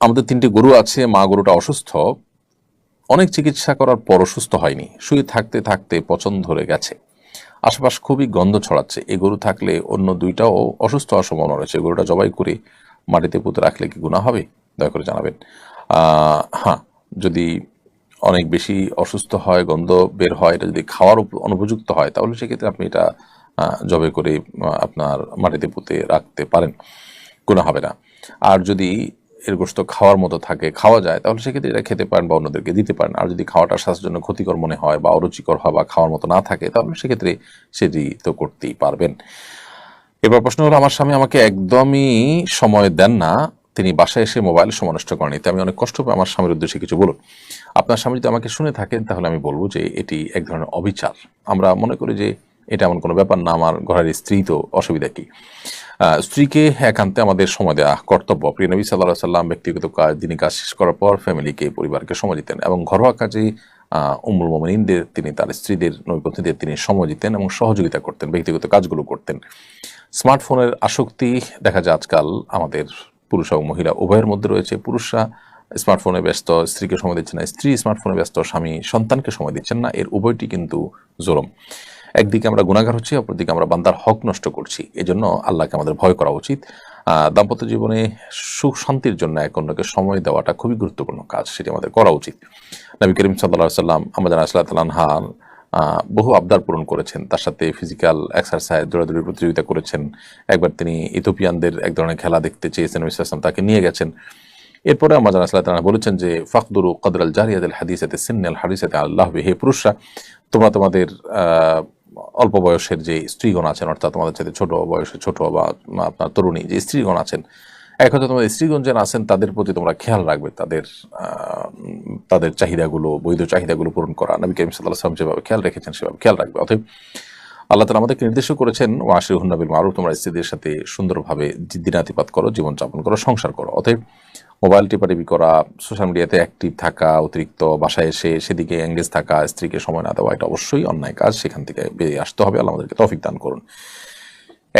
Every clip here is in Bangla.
আমাদের তিনটি গরু আছে, মা গরুটা অসুস্থ। অনেক চিকিৎসা করার পর সুস্থ হয়নি। শুয়ে থাকতে থাকতে পছন্দ ধরে গেছে। আশপাশ খুবই গন্ধ ছড়াচ্ছে। এই গরু থাকলে অন্য দুইটাও অসুস্থ হওয়ার সম্ভাবনা রয়েছে। গরুটা জবাই করে মাটিতে পুঁতে রাখলে কি গুণা হবে? দয়া করে জানাবেন। হ্যাঁ যদি অনেক বেশি অসুস্থ হয়, গন্ধ বের হয়, এটা যদি খাওয়ার অনুপযুক্ত হয়, তাহলে সেক্ষেত্রে আপনি এটা জবে করে আপনার মাটিতে পুঁতে রাখতে পারেন। গুণা হবে না। আর যদি এর গোস্ত খাওয়ার মতো থাকে, খাওয়া যায়, তাহলে সেক্ষেত্রে এটা খেতে পারেন বা অন্যদেরকে দিতে পারেন। আর যদি খাওয়াটা স্বাস্থ্যের জন্য ক্ষতিকর মনে হয় বা অরুচিকর হয় বা খাওয়ার মতো না থাকে, তাহলে সেক্ষেত্রে সেটি তো করতেই পারবেন। এবার প্রশ্ন হলো, আমার স্বামী আমাকে একদমই সময় দেন না, তিনি বাসায় এসে মোবাইল সময় নষ্ট করেন এতে আমি অনেক কষ্ট পাই আমার স্বামীর উদ্দেশ্যে কিছু বলুন। আপনার স্বামী যদি আমাকে শুনে থাকেন, তাহলে আমি বলব যে এটি এক ধরনের অবিচার। আমরা মনে করি যে এটা এমন কোনো ব্যাপার না আমার ঘরের স্ত্রী তো অসুবিধা কি? স্ত্রীকে একান্তে আমাদের সময় দেওয়া কর্তব্য। প্রিয় নবী সাল্লাহ সাল্লাম ব্যক্তিগত কাজ দিনই কাজ শেষ করার পর ফ্যামিলিকে পরিবারকে সময় দিতেন এবং ঘরোয়া কাজে আহ, উম্মুল মোমিনদের তিনি তার স্ত্রীদের নৈপথ্যদের তিনি সময় দিতেন এবং সহযোগিতা করতেন ব্যক্তিগত কাজগুলো করতেন। স্মার্টফোনের আসক্তি দেখা যায় আজকাল আমাদের পুরুষ এবং মহিলা উভয়ের মধ্যে রয়েছে। পুরুষরা স্মার্টফোনে ব্যস্ত স্ত্রীকে সময় দিচ্ছে না। স্ত্রী স্মার্টফোনে ব্যস্ত স্বামী সন্তানকে সময় দিচ্ছেন না। এর উভয়টি কিন্তু জোরম একদিকে আমরা গুণাগার হচ্ছি অপরদিকে আমরা বান্দার হক নষ্ট করছি। এজন্য আল্লাহকে আমাদের ভয় করা উচিত। দাম্পত্য জীবনে সুখ শান্তির জন্য এক অন্যকে সময় দেওয়াটা খুবই গুরুত্বপূর্ণ কাজ সেটি আমাদের করা উচিত। নবী করিম সাল্লাহ সাল্লাম আমাদের আহ, বহু আবদার পূরণ করেছেন। তার সাথে ফিজিক্যাল এক্সারসাইজ দৌড়াদৌড়ি প্রতিযোগিতা করেছেন। একবার তিনি ইথোপিয়ানদের এক ধরনের খেলা দেখতে চেয়েছেন সাল্লাল্লাহু তাকে নিয়ে গেছেন। এরপরে আমাজান আসলাহ তালা বলেছেন যে ফাকদুরু কদর আল জারিয়াদ হাদিসাতে সিন্নাল হাদিসাতে আল্লাহ হে পুরুষরা। তোমরা তোমাদের অল্প বয়সের যে স্ত্রীগণ আছেন, অর্থাৎ তোমাদের সাথে ছোট বয়সে ছোট বা আপনার তরুণী যে স্ত্রীগণ আছেন, এক হয়তো তোমাদের স্ত্রীগণ যারা আছেন, তাদের প্রতি তোমরা খেয়াল রাখবে, তাদের তাদের চাহিদাগুলো, বৈধ চাহিদাগুলো পূরণ করা। নবী করিম সাল্লাহ সাল্লাম যেভাবে খেয়াল রেখেছেন, সেভাবে খেয়াল রাখবে। অতএব আল্লাহ তালা আমাদেরকে নির্দেশও করেছেন ও আশির হুন্নাবিল মারুফ তোমরা স্ত্রীদের সাথে সুন্দরভাবে দিনাতিপাত করো, জীবনযাপন করো, সংসার করো। অতএব মোবাইল টিপাটিপি করা সোশ্যাল মিডিয়াতে অ্যাক্টিভ থাকা, অতিরিক্ত বাসায় এসে সেদিকে এঙ্গেজ থাকা, স্ত্রীকে সময় না দেওয়া, এটা অবশ্যই অন্যায় কাজ। সেখান থেকে বেরিয়ে আসতে হবে। আল্লাহ আমাদেরকে তৌফিক দান করুন।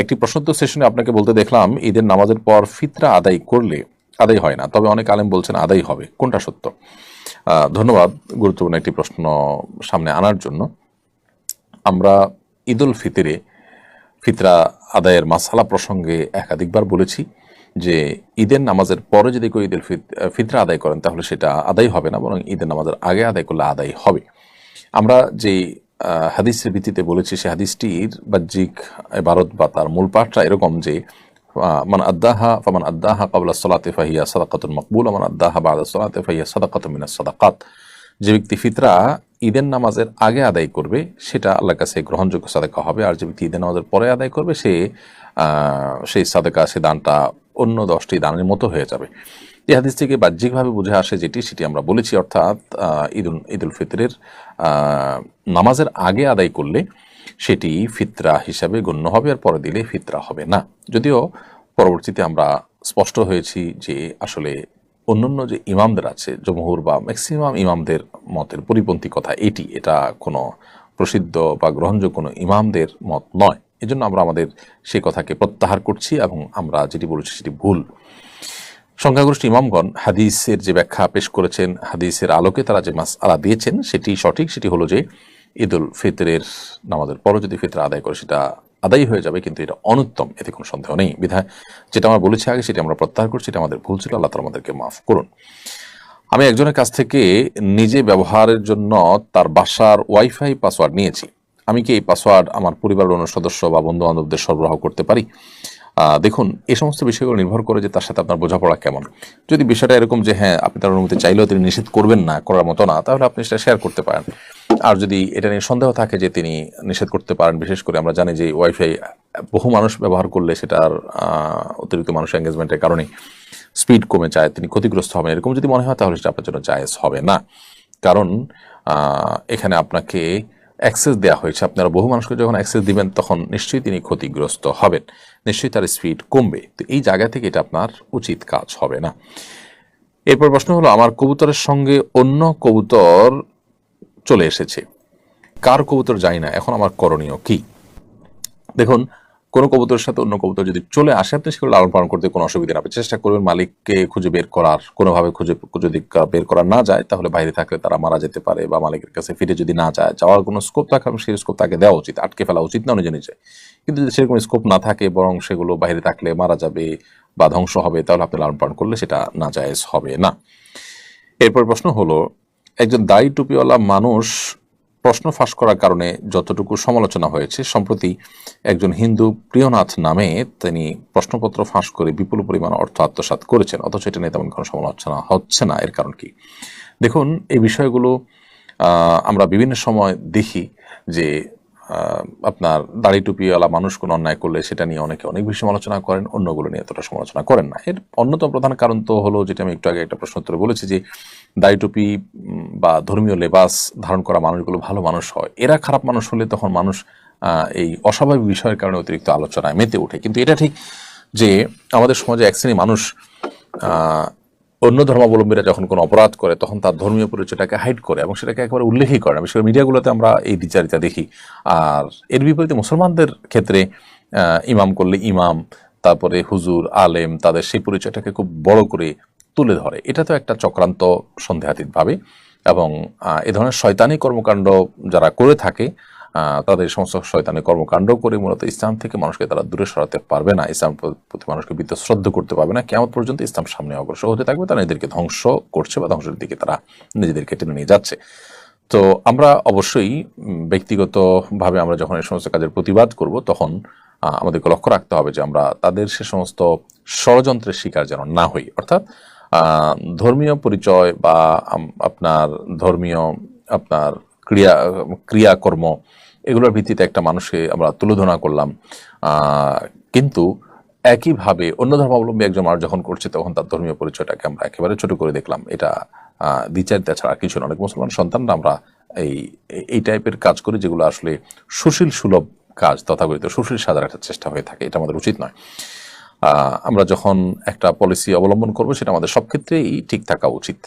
একটি প্রশ্নোত্তর সেশনে আপনাকে বলতে দেখলাম, ঈদের নামাজের পর ফিতরা আদায় করলে আদায় হয় না। তবে অনেক আলেম বলছেন আদায় হবে। কোনটা সত্য? ধন্যবাদ গুরুত্বপূর্ণ একটি প্রশ্ন সামনে আনার জন্য। আমরা ঈদুল ফিতরে ফিতরা আদায়ের মাসালা প্রসঙ্গে একাধিকবার বলেছি। যে ঈদের নামাজের পরে যদি কেউ ঈদের ফিত- ফিতরা আদায় করেন, তাহলে সেটা আদায় হবে না, বরং ঈদের নামাজের আগে আদায় করলে আদায় হবে। আমরা যে হাদিসের ভিত্তিতে বলেছি, সে হাদিসটির বাহ্যিক ভারত বা তার মূল পাঠটা এরকম যে মান আদাহা ফামান আদাহা কাবলা সলাতে ফাহিয়া সাদাকাতুন মকবুল, মান আদাহা বাদা সলাতে ফাহিয়া সাদাকাতুন মিনাস সাদাকাত। যে ব্যক্তি ফিতরা ঈদের নামাজের আগে আদায় করবে, সেটা আল্লাহর কাছে গ্রহণযোগ্য সাদাকা হবে। আর যে ব্যক্তি ঈদের নামাজের পরে আদায় করবে, সে সেই সাদাকা, সে দানটা অন্য দশটি দানের মতো হয়ে যাবে। এই হাদিস থেকে বাহ্যিকভাবে বুঝে আসে যেটি, সেটি আমরা বলেছি, অর্থাৎ ঈদুল ঈদুল ফিতরের নামাজের আগে আদায় করলে সেটি ফিতরা হিসাবে গণ্য হবে, আর পরে দিলে ফিতরা হবে না। যদিও পরবর্তীতে আমরা স্পষ্ট হয়েছি যে আসলে অন্যান্য যে ইমামদের আছে, জমহুর বা ম্যাক্সিমাম ইমামদের মতের পরিপন্থী কথা এটি। এটা কোনো প্রসিদ্ধ বা গ্রহণযোগ্য কোনো ইমামদের মত নয়। এজন্য আমরা আমাদের সেই কথাকে প্রত্যাহার করছি এবং আমরা যেটি বলেছি সেটি ভুল। সংখ্যাগরিষ্ঠ ইমামগণ হাদিসের যে ব্যাখ্যা পেশ করেছেন, হাদিসের আলোকে তারা যে মাস আলা দিয়েছেন, সেটি সঠিক। সেটি হলো যে ঈদুল ফিতরের নামাজের পরও যদি ফিতর আদায় করে, সেটা আদায় হয়ে যাবে, কিন্তু এটা অনুত্তম, এতে কোনো সন্দেহ নেই। বিধায় যেটা আমরা বলেছি আগে, সেটা আমরা প্রত্যাহার করছি, এটা আমাদের ভুল ছিল, আল্লাহ তালা আমাদেরকে মাফ করুন। আমি একজনের কাছ থেকে নিজে ব্যবহারের জন্য তার বাসার ওয়াইফাই পাসওয়ার্ড নিয়েছি। আমি কি এই পাসওয়ার্ড আমার পরিবারের অন্য সদস্য বা বন্ধু বান্ধবদের সরবরাহ করতে পারি? দেখুন এই সমস্ত বিষয়গুলো নির্ভর করে যে তার সাথে আপনার বোঝাপড়া কেমন। যদি বিষয়টা এরকম যে হ্যাঁ আপনি তার অনুমতি চাইলেও তিনি নিষেধ করবেন না, করার মতো না, তাহলে আপনি সেটা শেয়ার করতে পারেন। আর যদি এটা নিয়ে সন্দেহ থাকে যে তিনি নিষেধ করতে পারেন, বিশেষ করে আমরা জানি যে ওয়াইফাই বহু মানুষ ব্যবহার করলে সেটার অতিরিক্ত মানুষ এঙ্গেজমেন্টের কারণে স্পিড কমে যায়, তিনি ক্ষতিগ্রস্ত হবেন। এরকম যদি মনে হয় তাহলে সেটা আপনার জন্য জায়েজ হবে না। কারণ এখানে আপনাকে অ্যাক্সেস দেওয়া হয়েছে। আপনারা বহু মানুষকে যখন অ্যাক্সেস দিবেন, তখন নিশ্চয়ই তিনি ক্ষতিগ্রস্ত হবেন। নিশ্চয়ই তার স্পিড কমবে। তো এই জায়গা থেকে এটা আপনার উচিত কাজ হবে না। এরপর প্রশ্ন হলো, আমার কবুতরের সঙ্গে অন্য কবুতর চলে এসেছে। কার কবুতর যায় না, এখন আমার করণীয় কি? দেখুন, কোনো কবুতরের সাথে অন্য কবুতর যদি চলে আসে, আপনি সেগুলো লালন পালন করতে কোনো অসুবিধা না চেষ্টা করবেন মালিককে খুঁজে বের করার। কোনোভাবে খুঁজে যদি বের করা না যায়, তাহলে বাইরে থাকলে তারা মারা যেতে পারে বা মালিকের কাছে ফিরে যদি না যায়। যাওয়ার কোনো স্কোপ থাকে, আমি সেই স্কোপ তাকে দেওয়া উচিত। আটকে ফেলা উচিত না নিজে নিজে। কিন্তু যদি সেরকম স্কোপ না থাকে, বরং সেগুলো বাইরে থাকলে মারা যাবে বা ধ্বংস হবে, তাহলে আপনি লালন পালন করলে সেটা না জায়েজ হবে না। এরপর প্রশ্ন হলো একজন দাড়ি টুপিওয়ালা মানুষ প্রশ্ন ফাঁস করার কারণে যতটুকু সমালোচনা হয়েছে, সম্প্রতি একজন হিন্দু প্রিয়নাথ নামে তিনি প্রশ্নপত্র ফাঁস করে বিপুল পরিমাণ অর্থ আত্মসাত করেছেন, অথচ এটা নিয়ে তেমন কোনো সমালোচনা হচ্ছে না। এর কারণ কি? দেখুন, এই বিষয়গুলো আমরা বিভিন্ন সময় দেখি যে আপনার দাড়ি টুপিওয়ালা মানুষ কোনো অন্যায় করলে সেটা নিয়ে অনেকে অনেক বেশি সমালোচনা করেন, অন্যগুলো নিয়ে এতটা সমালোচনা করেন না। এর অন্যতম প্রধান কারণ তো হলো যেটা আমি একটু আগে একটা প্রশ্ন উত্তরে বলেছি যে, দাড়ি টুপি বা ধর্মীয় লেবাস ধারণ করা মানুষগুলো ভালো মানুষ হয়। এরা খারাপ মানুষ হলে তখন মানুষ এই অস্বাভাবিক বিষয়ের কারণে অতিরিক্ত আলোচনায় মেতে ওঠে। কিন্তু এটা ঠিক যে, আমাদের সমাজে এক শ্রেণি মানুষ অন্য ধর্মাবলম্বীরা যখন কোনো অপরাধ করে, তখন তার ধর্মীয় পরিচয়টাকে হাইড করে এবং সেটাকে একেবারে উল্লেখই করে না। বিশেষ করে মিডিয়াগুলোতে আমরা এই বিচারিতা দেখি। আর এর বিপরীতে মুসলমানদের ক্ষেত্রে ইমাম করলে ইমাম, তারপরে হুজুর, আলেম তাদের সেই পরিচয়টাকে খুব বড় করে তুলে ধরে। এটা তো একটা চক্রান্ত সন্দেহাতীতভাবে এবং এ ধরনের শয়তানি কর্মকাণ্ড যারা করে থাকে তাদের সমস্ত শয়তানি কর্মকাণ্ড করে মূলত ইসলাম থেকে মানুষকে তারা দূরে সরাতে পারবে না, ইসলাম প্রতি মানুষকে বিত্তশ্রদ্ধ করতে পারবে না। কেমন পর্যন্ত ইসলাম সামনে অগ্রসর হতে থাকবে, তারা নিজেদেরকে ধ্বংস করছে বা ধ্বংসের দিকে তারা নিজেদেরকে টেনে নিয়ে যাচ্ছে। তো আমরা অবশ্যই ব্যক্তিগতভাবে আমরা যখন এই সমস্ত কাজের প্রতিবাদ করব, তখন আমাদেরকে লক্ষ্য রাখতে হবে যে আমরা তাদের সে সমস্ত ষড়যন্ত্রের শিকার যেন না হই। অর্থাৎ ধর্মীয় পরিচয় বা আপনার ধর্মীয়, আপনার ক্রিয়া, ক্রিয়াকর্ম এগুলোর ভিত্তিতে একটা মানুষকে আমরা তুলোধনা করলাম। কিন্তু একইভাবে অন্য ধর্মাবলম্বী একজন মানুষ যখন করছে, তখন তার ধর্মীয় পরিচয়টাকে আমরা একেবারে ছোট করে দেখলাম। এটা দ্বিচারিতা ছাড়া কিছু অনেক মুসলমান সন্তানরা আমরা এই এই টাইপের কাজ করি যেগুলো আসলে সুশীল সুলভ কাজ, তথাকথিত সুশীল সাজার একটা চেষ্টা হয়ে থাকে। এটা আমাদের উচিত নয়। আমরা যখন একটা পলিসি অবলম্বন করব, সেটা আমাদের সব ক্ষেত্রেই ঠিক থাকা উচিত।